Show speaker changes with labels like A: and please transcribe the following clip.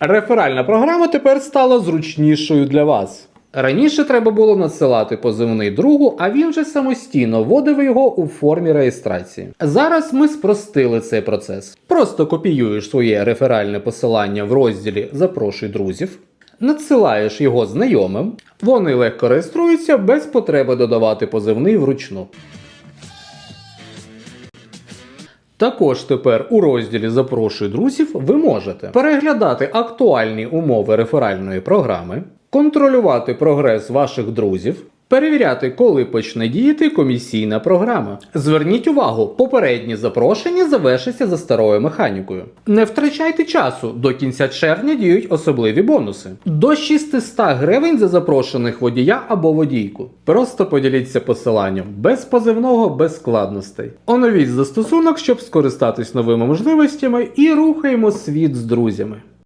A: Реферальна програма тепер стала зручнішою для вас. Раніше треба було надсилати позивний другу, а він же самостійно вводив його у формі реєстрації. Зараз ми спростили цей процес. Просто копіюєш своє реферальне посилання в розділі Запрошуй друзів, надсилаєш його знайомим, вони легко реєструються без потреби додавати позивний вручну. Також тепер у розділі Запрошую друзів ви можете переглядати актуальні умови реферальної програми, контролювати прогрес ваших друзів, перевіряти, коли почне діяти комісійна програма. Зверніть увагу, попередні запрошення завершаться за старою механікою. Не втрачайте часу, до кінця червня діють особливі бонуси. До 600 гривень за запрошених водія або водійку. Просто поділіться посиланням без позивного, без складностей. Оновіть застосунок, щоб скористатись новими можливостями, і рухаємо світ з друзями.